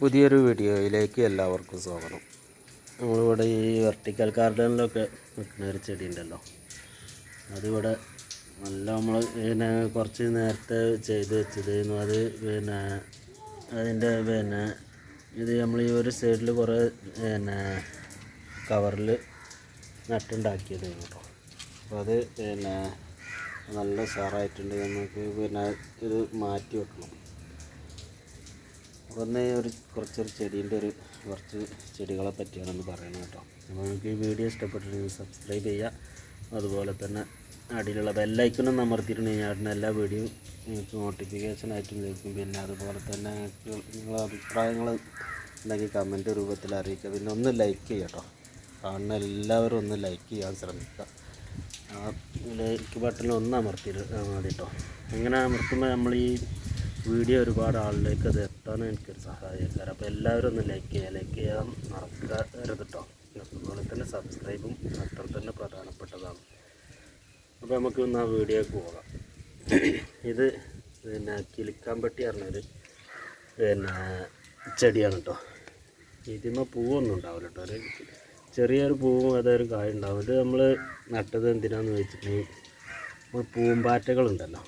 പുതിയൊരു വീഡിയോയിലേക്ക് എല്ലാവർക്കും സ്വാഗതം. നമ്മളിവിടെ ഈ വെർട്ടിക്കൽ ഗാർഡനിലൊക്കെ നിൽക്കുന്ന ഒരു ചെടി ഉണ്ടല്ലോ. അതിവിടെ നല്ല നമ്മൾ പിന്നെ കുറച്ച് നേരത്തെ ചെയ്ത് വെച്ചതായിരുന്നു അത് പിന്നെ അതിന്റെ പിന്നെ ഇത് നമ്മൾ ഈ ഒരു സൈഡിൽ കുറേ പിന്നെ കവറിൽ നട്ടുണ്ടാക്കിയതായിരുന്നു കേട്ടോ അപ്പോൾ അത് പിന്നെ നല്ല സാറായിട്ടുണ്ട് നമുക്ക് പിന്നെ ഇത് മാറ്റി വെക്കണം. ഒന്ന് ഒരു കുറച്ചൊരു ചെടീന്റെ ഒരു കുറച്ച് ചെടികളെ പറ്റിയാണെന്ന് പറയണം കേട്ടോ. അപ്പോൾ നിങ്ങൾക്ക് ഈ വീഡിയോ ഇഷ്ടപ്പെട്ടിട്ടുണ്ടെങ്കിൽ സബ്സ്ക്രൈബ് ചെയ്യുക. അതുപോലെ തന്നെ അടിയിലുള്ള ബെല്ലൈക്കനും അമർത്തിയിട്ടുണ്ടെങ്കിൽ ഞാൻ എല്ലാ വീഡിയോയും നിങ്ങൾക്ക് നോട്ടിഫിക്കേഷൻ ആയിട്ടും ലഭിക്കും പിന്നെ അതുപോലെ തന്നെ നിങ്ങളുടെ നിങ്ങളെ അഭിപ്രായങ്ങൾ ഉണ്ടെങ്കിൽ കമന്റ് രൂപത്തിൽ അറിയിക്കുക. പിന്നെ ഒന്ന് ലൈക്ക് ചെയ്യുക കേട്ടോ. കാണുന്ന എല്ലാവരും ഒന്ന് ലൈക്ക് ചെയ്യാൻ ശ്രമിക്കുക. ആ ലൈക്ക് ബട്ടൺ ഒന്ന് അമർത്തിയിട്ട് മതി കേട്ടോ. അമർത്തുമ്പോൾ നമ്മൾ ഈ വീഡിയോ ഒരുപാട് ആളിലേക്ക് അത് എത്താൻ എനിക്കൊരു സഹായകരം. അപ്പോൾ എല്ലാവരും ഒന്ന് ലൈക്ക് ചെയ്യുക ലൈക്ക് ചെയ്യാൻ മറക്കരുത് കേട്ടോ അതുപോലെ തന്നെ സബ്സ്ക്രൈബും അത്ര തന്നെ പ്രധാനപ്പെട്ടതാണ്. അപ്പോൾ നമുക്ക് ഒന്ന് ആ വീഡിയോക്ക് പോകാം. ഇത് പിന്നെ കിളിക്കാമ്പട്ടി പറഞ്ഞൊരു പിന്നെ ചെടിയാണ് കേട്ടോ. ഇതിമ പൂവൊന്നും ഉണ്ടാവില്ല കേട്ടോ. ഒരു ചെറിയൊരു പൂവും അതൊരു കായ ഉണ്ടാവും. ഇത് നമ്മൾ നട്ടത് എന്തിനാന്ന് വെച്ചിട്ടുണ്ടെങ്കിൽ നമ്മൾ പൂമ്പാറ്റകളുണ്ടല്ലോ.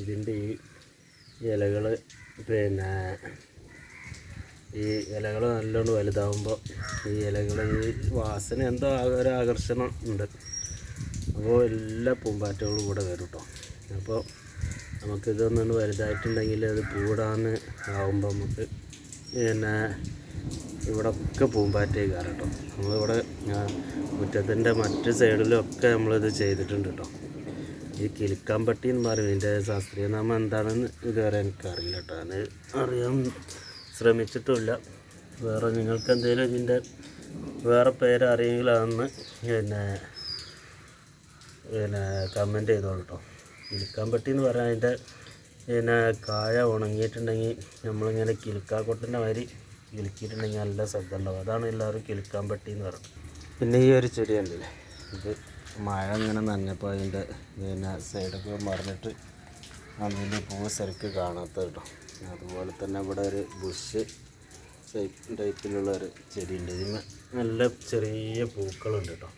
ഇതിന്റെ ഈ ഇലകൾ പിന്നെ ഈ ഇലകൾ നല്ലോണം വലുതാവുമ്പോൾ ഈ ഇലകൾ ഈ വാസന എന്തോ ഒരു ആകർഷണം ഉണ്ട്. അപ്പോൾ എല്ലാ പൂമ്പാറ്റകളും കൂടെ വരും കേട്ടോ അപ്പോൾ നമുക്കിതൊന്നും വലുതായിട്ടുണ്ടെങ്കിൽ അത് പൂടാന്ന് ആവുമ്പോൾ നമുക്ക് പിന്നെ ഇവിടെ ഒക്കെ പൂമ്പാറ്റ കയറട്ടോ നമ്മളിവിടെ മുറ്റത്തിന്റെ മറ്റ് സൈഡിലൊക്കെ നമ്മളിത് ചെയ്തിട്ടുണ്ട് കേട്ടോ. ഈ കിലുക്കാമ്പട്ടി എന്ന് പറയും ഇതിന്റെ ശാസ്ത്രീയ നാമം എന്താണെന്ന് ഇതുവരെ എനിക്കറിയില്ല കേട്ടോ. അത് അറിയാൻ ശ്രമിച്ചിട്ടുമില്ല. വേറെ നിങ്ങൾക്ക് എന്തെങ്കിലും ഇതിന്റെ വേറെ പേര് അറിയെങ്കിൽ പിന്നെ പിന്നെ കമന്റ് ചെയ്തോളൂ കേട്ടോ. കിലുക്കാമ്പട്ടി എന്ന് പറയാൻ അതിന്റെ പിന്നെ കായ ഉണങ്ങിയിട്ടുണ്ടെങ്കിൽ നമ്മളിങ്ങനെ കിലുക്കാക്കൊട്ടിന്റെ മാതിരി കിലുക്കിയിട്ടുണ്ടെങ്കിൽ നല്ല ശബ്ദമുണ്ടാവും. അതാണ് എല്ലാവരും കിലുക്കാമ്പട്ടി എന്ന് പറയുന്നത്. പിന്നെ ഈ ഒരു ചെടിയുണ്ടല്ലേ ഇത് മഴ ഇങ്ങനെ നനഞ്ഞപ്പോൾ അതിന്റെ പിന്നെ സൈഡൊക്കെ മറിഞ്ഞിട്ട് അതിന്റെ പൂവ് ശരിക്ക് കാണാത്ത കേട്ടോ. അതുപോലെ തന്നെ ഇവിടെ ഒരു ബുഷ് ടൈപ്പ് ടൈപ്പിലുള്ള ഒരു ചെടിയുണ്ട്. ഇതിന് നല്ല ചെറിയ പൂക്കളുണ്ട് കേട്ടോ.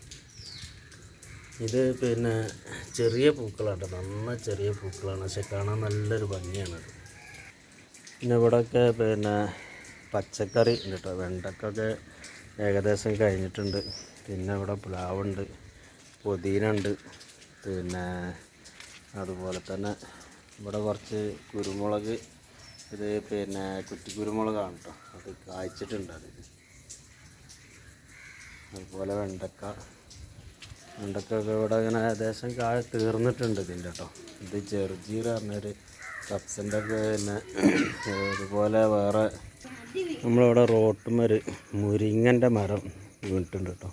ഇത് പിന്നെ ചെറിയ പൂക്കളാണ് നന്ന ചെറിയ പൂക്കളാണ്. പക്ഷെ കാണാൻ നല്ലൊരു ഭംഗിയാണ് പിന്നെ ഇവിടെയൊക്കെ പിന്നെ പച്ചക്കറി ഉണ്ട് കേട്ടോ. വെണ്ടക്കൊക്കെ ഏകദേശം കഴിഞ്ഞിട്ടുണ്ട്. പിന്നെ ഇവിടെ പ്ലാവുണ്ട്. പുതിന ഉണ്ട് പിന്നെ അതുപോലെ തന്നെ ഇവിടെ കുറച്ച് കുരുമുളക് ഇത് പിന്നെ കുറ്റി കുരുമുളകാണ് കേട്ടോ അത് കായ്ച്ചിട്ടുണ്ട് അത് അതുപോലെ വെണ്ടക്ക. വെണ്ടക്കൊക്കെ ഇവിടെ ഇങ്ങനെ ഏകദേശം കായ തീർന്നിട്ടുണ്ട് ഇതിന്റെ കേട്ടോ ഇത് ചെറുജീര പറഞ്ഞൊരു കപ്സിന്റെ ഒക്കെ പിന്നെ അതുപോലെ വേറെ നമ്മളിവിടെ റോട്ടുമൊരു മുരിങ്ങന്റെ മരം വീണിട്ടുണ്ട് കേട്ടോ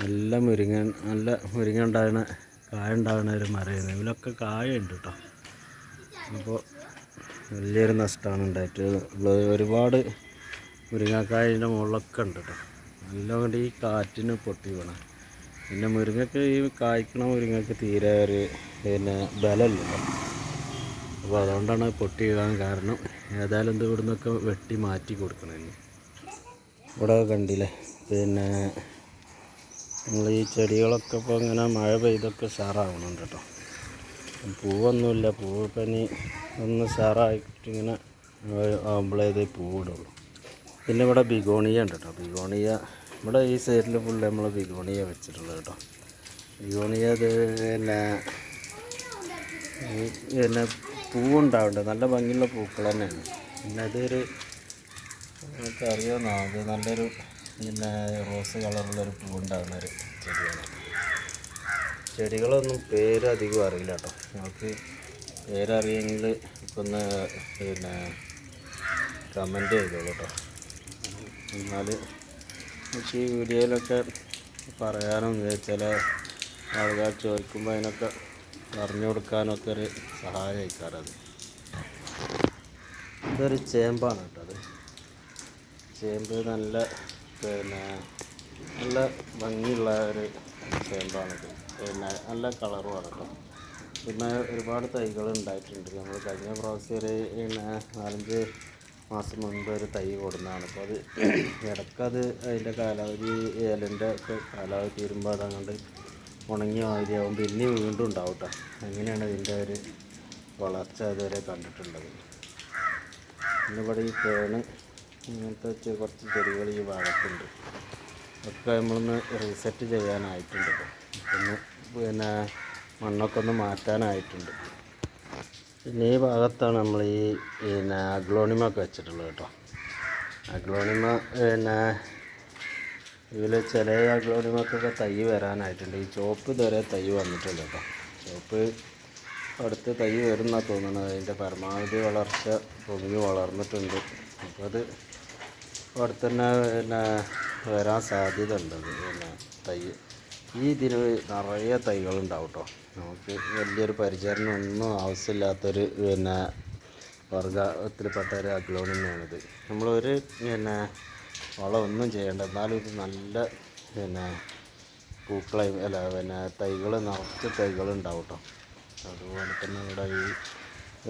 നല്ല മുരിങ്ങ നല്ല മുരിങ്ങ ഉണ്ടാകുന്ന കായ ഉണ്ടാകുന്ന ഒരു മരമായിരുന്നു ഇതിലൊക്കെ കായുണ്ട് കേട്ടോ. അപ്പോൾ വലിയൊരു നഷ്ടമാണ് ഉണ്ടായിട്ട് ഒരുപാട് മുരിങ്ങക്കായതിന്റെ മുകളിലൊക്കെ ഉണ്ട് കേട്ടോ. നല്ലോണം ഈ കാറ്റിന് പൊട്ടി വേണം. പിന്നെ മുരിങ്ങക്ക് ഈ കായ്ക്കണ മുരിങ്ങക്ക് തീരെ ഒരു പിന്നെ ബലമില്ലല്ലോ. അപ്പോൾ അതുകൊണ്ടാണ് പൊട്ടി വീഴാൻ കാരണം ഏതായാലും എന്ത് ഇവിടുന്നൊക്കെ വെട്ടി മാറ്റി കൊടുക്കണതിന് ഇവിടെ കണ്ടില്ലേ? പിന്നെ നമ്മൾ ഈ ചെടികളൊക്കെ ഇപ്പോൾ ഇങ്ങനെ മഴ പെയ്തൊക്കെ സാറാവണുണ്ട് കേട്ടോ. പൂവൊന്നുമില്ല പൂവ് പനി ഒന്ന് സാറായിട്ടിങ്ങനെ ഇങ്ങനെ ആകുമ്പോഴേ ഇത് പൂവിടുള്ളൂ. പിന്നെ ഇവിടെ ബിഗോണിയ ഉണ്ട് കേട്ടോ. ബിഗോണിയ ഇവിടെ ഈ സൈഡിൽ ഫുള്ള് നമ്മൾ ബിഗോണിയ വെച്ചിട്ടുള്ളത് കേട്ടോ. ബിഗോണിയ അത് പിന്നെ പിന്നെ പൂവുണ്ടാവുന്നുണ്ട് നല്ല ഭംഗിയുള്ള പൂക്കൾ തന്നെയാണ്. പിന്നെ അതൊരു അറിയാവുന്ന അത് നല്ലൊരു പിന്നെ റോസ് കളറിലൊരു പൂവുണ്ടാകുന്ന ഒരു ചെടിയാണ്. ചെടികളൊന്നും പേര് അധികം അറിയില്ല കേട്ടോ. നമുക്ക് പേരറിയെങ്കിൽ ഒന്ന് പിന്നെ കമന്റ് ചെയ്തോളൂ കേട്ടോ. എന്നാൽ പക്ഷേ ഈ വീഡിയോയിലൊക്കെ പറയാനും ചില ആൾക്കാർ ചോദിക്കുമ്പോൾ അതിനൊക്കെ പറഞ്ഞു കൊടുക്കാനൊക്കെ ഒരു സഹായമായിക്കാരത് ഇതൊരു ചേമ്പാണ് കേട്ടോ അത്. ചേമ്പ് നല്ല പിന്നെ നല്ല ഭംഗിയുള്ള ഒരു ചേമ്പാണിത്. പിന്നെ നല്ല കളറുമാണ് കേട്ടോ പിന്നെ ഒരുപാട് തൈകൾ ഉണ്ടായിട്ടുണ്ട്. നമ്മൾ കഴിഞ്ഞ പ്രാവശ്യം ഒരു പിന്നെ നാലഞ്ച് മാസം മുൻപ് ഒരു തൈ കൊടുന്നതാണ്. അപ്പോൾ അത് ഇടയ്ക്കത് അതിന്റെ കാലാവധി ഏലന്റെ ഒക്കെ കാലാവധി തീരുമ്പോൾ അതങ്ങോട്ട് ഉണങ്ങിയ മാതിരിയാവും പിന്നെ വീണ്ടും ഉണ്ടാവും കേട്ടോ അങ്ങനെയാണ് ഇതിന്റെ ഒരു വളർച്ച ഇതുവരെ കണ്ടിട്ടുള്ളത്. ഇന്നിവിടെ ഈ തേണ് ഇങ്ങനത്തെ കുറച്ച് ചെടികൾ ഈ ഭാഗത്തുണ്ട്. ഒക്കെ നമ്മളൊന്ന് റീസെറ്റ് ചെയ്യാനായിട്ടുണ്ട് ഒന്ന് പിന്നെ മണ്ണൊക്കെ ഒന്ന് മാറ്റാനായിട്ടുണ്ട്. പിന്നെ ഈ ഭാഗത്താണ് നമ്മൾ ഈ പിന്നെ അഗ്ലോണിമ ഒക്കെ വെച്ചിട്ടുള്ളത് കേട്ടോ. അഗ്ലോണിമ പിന്നെ ഇതിൽ ചില അഗ്ലോണിമക്കൊക്കെ തൈ വരാനായിട്ടുണ്ട്. ഈ ചോപ്പ് ഇതുവരെ തൈ വന്നിട്ടുണ്ട് കേട്ടോ. ചോപ്പ് അടുത്ത് തൈ വരുന്ന തോന്നുന്നത് അതിന്റെ പരമാവധി വളർച്ച പൊങ്ങി വളർന്നിട്ടുണ്ട്. അപ്പോൾ അത് അവിടെ തന്നെ പിന്നെ വരാൻ സാധ്യത ഉണ്ട് അത് പിന്നെ തൈ ഈ ഇതിന് നിറയെ തൈകളുണ്ടാവും കേട്ടോ നമുക്ക് വലിയൊരു പരിചരണം ഒന്നും ആവശ്യമില്ലാത്തൊരു പിന്നെ വർഗത്തിൽപ്പെട്ട ഒരു അഗ്ലോണിമാണിത് നമ്മളൊരു പിന്നെ വളമൊന്നും ചെയ്യേണ്ട എന്നാലും ഇത് നല്ല പിന്നെ പൂക്കളായി അല്ല പിന്നെ തൈകൾ നിറച്ച് തൈകളുണ്ടാവും കേട്ടോ അതുപോലെ തന്നെ ഇവിടെ ഈ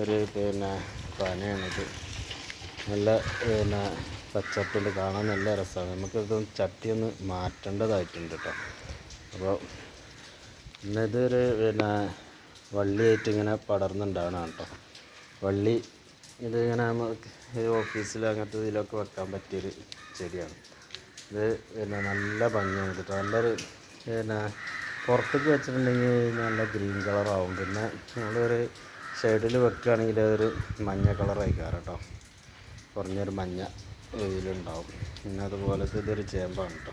ഒരു പിന്നെ പനയാണിത്. നല്ല പിന്നെ പച്ചപ്പിൽ കാണാൻ നല്ല രസമാണ്. നമുക്കിത് ചട്ടി ഒന്ന് മാറ്റേണ്ടതായിട്ടുണ്ട് കേട്ടോ. അപ്പോൾ ഇന്നതൊരു പിന്നെ വള്ളിയായിട്ട് ഇങ്ങനെ പടർന്നുണ്ടാവണം കേട്ടോ. വള്ളി ഇതിങ്ങനെ നമുക്ക് ഈ ഓഫീസിൽ അങ്ങനത്തെ ഇതിലൊക്കെ വെക്കാൻ പറ്റിയൊരു ചെടിയാണ്. ഇത് പിന്നെ നല്ല ഭംഗിയാണ് കേട്ടോ. നല്ലൊരു പിന്നെ പുറത്തേക്ക് വെച്ചിട്ടുണ്ടെങ്കിൽ നല്ല ഗ്രീൻ കളറാവും. പിന്നെ നമ്മളൊരു സൈഡിൽ വെക്കുകയാണെങ്കിൽ അതൊരു മഞ്ഞ കളറായി കയറാം കേട്ടോ. കുറഞ്ഞൊരു മഞ്ഞ വെയിലുണ്ടാവും. പിന്നെ അതുപോലത്തെ ഇതൊരു ചേമ്പാണ് കേട്ടോ.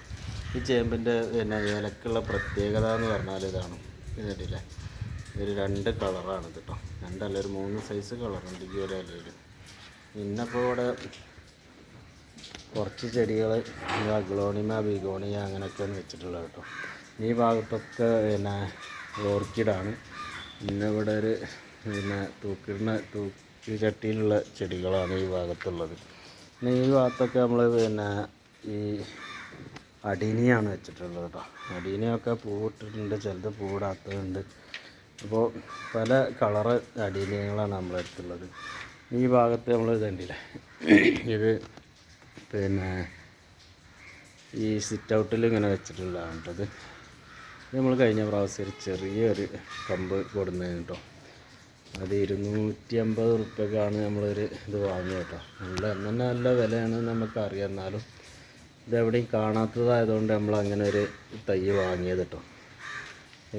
ഈ ചേമ്പിന്റെ പിന്നെ ഇലക്കുള്ള പ്രത്യേകത എന്ന് പറഞ്ഞാൽ ഇതാണ്. കേട്ടില്ലേ ഒരു രണ്ട് കളറാണ് കേട്ടോ. രണ്ടല്ല ഒരു മൂന്ന് സൈസ് കളറുണ്ട് ഈ ഒരു ഇലയിൽ. ഇന്നിപ്പോൾ ഇവിടെ കുറച്ച് ചെടികൾ അഗ്ലോണിമ ബിഗോണിയ അങ്ങനെയൊക്കെയാണ് വെച്ചിട്ടുള്ളത് കേട്ടോ. ഈ ഭാഗത്തൊക്കെ പിന്നെ ഓർക്കിഡാണ്. പിന്നെ ഇവിടെ ഒരു പിന്നെ തൂക്കിടുന്ന തൂക്കി ചട്ടിയിലുള്ള ചെടികളാണ് ഈ ഭാഗത്തുള്ളത്. പിന്നെ ഈ ഭാഗത്തൊക്കെ നമ്മൾ പിന്നെ ഈ അടീനിയാണ് വെച്ചിട്ടുള്ളത് കേട്ടോ. അടീനിയൊക്കെ പൂവിട്ടിട്ടുണ്ട് ചിലത് പൂവിടാത്തതുണ്ട്. അപ്പോൾ പല കളറ് അടീനിയങ്ങളാണ് നമ്മളെ അടുത്തുള്ളത്. ഈ ഭാഗത്ത് നമ്മൾ കണ്ടില്ല ഇത് പിന്നെ ഈ സിറ്റ് ഔട്ടിൽ ഇങ്ങനെ വെച്ചിട്ടുള്ളതാണ് കേട്ടത് നമ്മൾ കഴിഞ്ഞ പ്രാവശ്യം ഒരു ചെറിയൊരു കമ്പ് കൊടുന്നു കേട്ടോ. അത് ഇരുന്നൂറ്റി അമ്പത് റുപ്യക്കാണ് നമ്മളൊരു ഇത് വാങ്ങിയത് കേട്ടോ. നല്ല തന്നെ നല്ല വിലയാണ് നമുക്കറിയാം. എന്നാലും ഇതെവിടെയും കാണാത്തതായതുകൊണ്ട് നമ്മൾ അങ്ങനെ ഒരു തൈ വാങ്ങിയത് കേട്ടോ.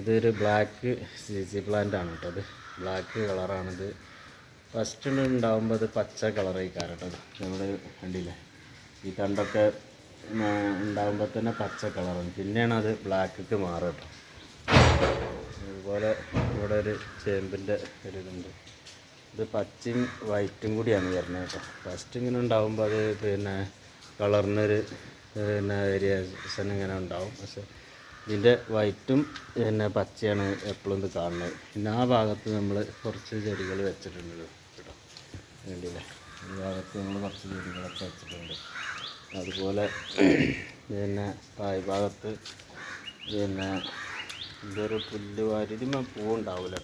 ഇതൊരു ബ്ലാക്ക് സി സി പ്ലാന്റ് ആണ് കേട്ടോ. അത് ബ്ലാക്ക് കളറാണിത് ഫസ്റ്റ് ഉണ്ടാകുമ്പോൾ അത് പച്ച കളറായി കാരട്ടോ നമ്മൾ കണ്ടില്ലേ? ഈ തണ്ടൊക്കെ ഉണ്ടാകുമ്പോൾ തന്നെ പച്ച കളറാണ് പിന്നെയാണ് അത് ബ്ലാക്കിക്ക് മാറുക അതുപോലെ ഇവിടെ ഒരു ചേമ്പിന്റെ ഒരു ഇതുണ്ട്. ഇത് പച്ചയും വൈറ്റും കൂടിയാണ് വരുന്നത് കേട്ടോ. ഫസ്റ്റ് ഇങ്ങനെ ഉണ്ടാകുമ്പോൾ അത് പിന്നെ കളറിനൊരു പിന്നെ വേരിയേഷൻ ഇങ്ങനെ ഉണ്ടാവും. പക്ഷെ ഇതിന്റെ വൈറ്റും പിന്നെ പച്ചയാണ് എപ്പോഴും ഇത് കാണുന്നത്. പിന്നെ ആ ഭാഗത്ത് നമ്മൾ കുറച്ച് ചെടികൾ വെച്ചിട്ടുണ്ട് കേട്ടോ. വേണ്ടിയില്ലേ ഈ ഭാഗത്ത് നമ്മൾ കുറച്ച് ചെടികളൊക്കെ വെച്ചിട്ടുണ്ട്. അതുപോലെ പിന്നെ തായ് ഭാഗത്ത് പിന്നെ ഇതൊരു പുല്ല് വാരി ഇതിന്മേ പൂവുണ്ടാവില്ല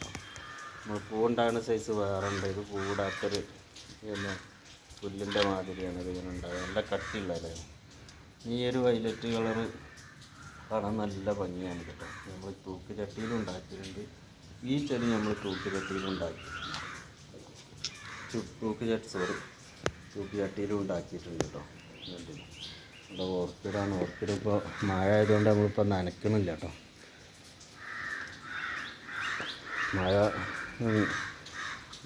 നമ്മൾ പൂവുണ്ടാകുന്ന സൈസ് വേറെ ഉണ്ട് ഇത് പൂവിടാത്തൊരു പിന്നെ പുല്ലിന്റെ മാതിരിയാണ് ഇതിങ്ങനെ ഉണ്ടാകുക നല്ല കട്ടിയുള്ളതല്ലേ ഈ ഒരു വൈലറ്റ് കളറ് കാണാൻ നല്ല ഭംഗിയാണ് കേട്ടോ. നമ്മൾ തൂക്ക് ചട്ടിയിലും ഉണ്ടാക്കിയിട്ടുണ്ട്. ഈ ചെടി നമ്മൾ തൂക്ക് ചട്ടിയിലും ഉണ്ടാക്കി. തൂക്ക് ചട്ടി സോറി തൂക്ക് ചട്ടിയിലും ഉണ്ടാക്കിയിട്ടുണ്ട് കേട്ടോ? ഇവിടെ ഓർക്കിഡാണ്. ഓർക്കിഡ് ഇപ്പോൾ മഴ ആയതുകൊണ്ട് നമ്മളിപ്പോൾ നനയ്ക്കണില്ല കേട്ടോ. മഴ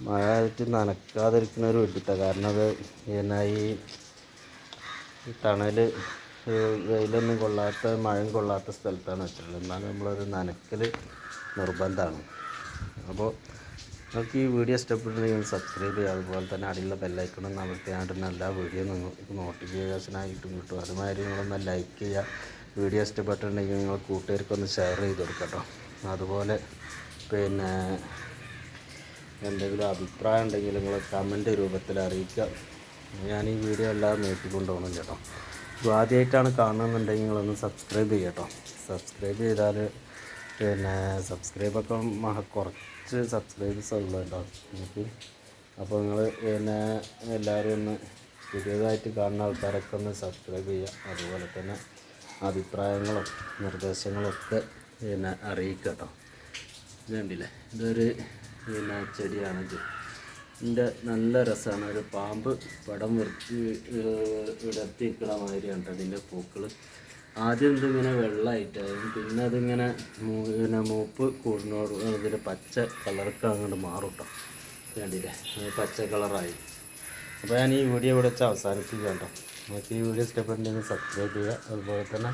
മഴ ആയിട്ട് നനക്കാതിരിക്കുന്ന ഒരു വെട്ടിത്ത കാരണം അത് എന്നാ ഈ തണൽ വെയിലൊന്നും കൊള്ളാത്ത മഴയും കൊള്ളാത്ത സ്ഥലത്താണ് വെച്ചിട്ടുള്ളത്. എന്നാലും നമ്മളത് നനയ്ക്കൽ നിർബന്ധമാണ്. അപ്പോൾ നിങ്ങൾക്ക് ഈ വീഡിയോ ഇഷ്ടപ്പെട്ടിട്ടുണ്ടെങ്കിൽ സബ്സ്ക്രൈബ് ചെയ്യുക. അതുപോലെ തന്നെ അടിയിലുള്ള ബെല്ലൈക്കണം അമർത്തിയാണ്ട് എല്ലാ വീഡിയോ നിങ്ങൾക്ക് നോട്ടിഫിക്കേഷനായിട്ടും കിട്ടും. അതുമാതിരി നിങ്ങളൊന്ന് ലൈക്ക് ചെയ്യുക. വീഡിയോ ഇഷ്ടപ്പെട്ടിട്ടുണ്ടെങ്കിൽ നിങ്ങൾ കൂട്ടുകാർക്കൊന്ന് ഷെയർ ചെയ്ത് കൊടുക്കട്ടോ അതുപോലെ പിന്നെ എന്തെങ്കിലും അഭിപ്രായം ഉണ്ടെങ്കിൽ നിങ്ങൾ കമന്റ് രൂപത്തിൽ അറിയിക്കുക. ഞാൻ ഈ വീഡിയോ എല്ലാം നീട്ടിക്കൊണ്ടുപോകണം കേട്ടോ. അപ്പോൾ ആദ്യമായിട്ടാണ് കാണുന്നുണ്ടെങ്കിൽ നിങ്ങളൊന്ന് സബ്സ്ക്രൈബ് ചെയ്യട്ടോ സബ്സ്ക്രൈബ് ചെയ്താൽ പിന്നെ സബ്സ്ക്രൈബൊക്കെ മഹ കുറച്ച് സബ്സ്ക്രൈബേഴ്സ് ഉള്ളൂ കേട്ടോ. എനിക്ക് അപ്പോൾ നിങ്ങൾ പിന്നെ എല്ലാവരും ഒന്ന് പുതിയതായിട്ട് കാണുന്ന ആൾക്കാരൊക്കെ ഒന്ന് സബ്സ്ക്രൈബ് ചെയ്യുക. അതുപോലെ തന്നെ അഭിപ്രായങ്ങളും നിർദ്ദേശങ്ങളും ഒക്കെ പിന്നെ അറിയിക്കുക കേട്ടോ. കണ്ടില്ലേ? ഇതൊരു പിന്നെ ചെടിയാണ് ഇത്. ഇതിന്റെ നല്ല രസമാണ്. ഒരു പാമ്പ് പടം വൃത്തി ഇടത്തിക്കണ മാതിരിയാണ് ഇതിന്റെ പൂക്കൾ ആദ്യം ഇതിങ്ങനെ വെള്ളമായിട്ടായിരുന്നു പിന്നെ അതിങ്ങനെ പിന്നെ മൂപ്പ് കൂടുന്നോട് ഇതിന്റെ പച്ച കളർക്ക് അങ്ങോട്ട് മാറും കേട്ടോ അത് പച്ച കളറായി. അപ്പോൾ ഞാൻ ഈ വീഡിയോ ഇവിടെ വെച്ച് കേട്ടോ. നിങ്ങൾക്ക് ഈ വീഡിയോ ഇഷ്ടപ്പെട്ടെങ്കിൽ സബ്സ്ക്രൈബ് ചെയ്യുക. അതുപോലെ തന്നെ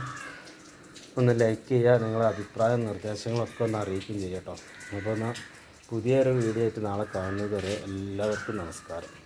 ഒന്ന് ലൈക്ക് ചെയ്യുക. നിങ്ങളുടെ അഭിപ്രായം നിർദ്ദേശങ്ങളൊക്കെ ഒന്ന് അറിയിക്കുകയും ചെയ്യുക കേട്ടോ. അപ്പോൾ എന്നാൽ പുതിയൊരു വീഡിയോ ആയിട്ട് നാളെ കാണുന്നത് വരെ എല്ലാവർക്കും നമസ്കാരം.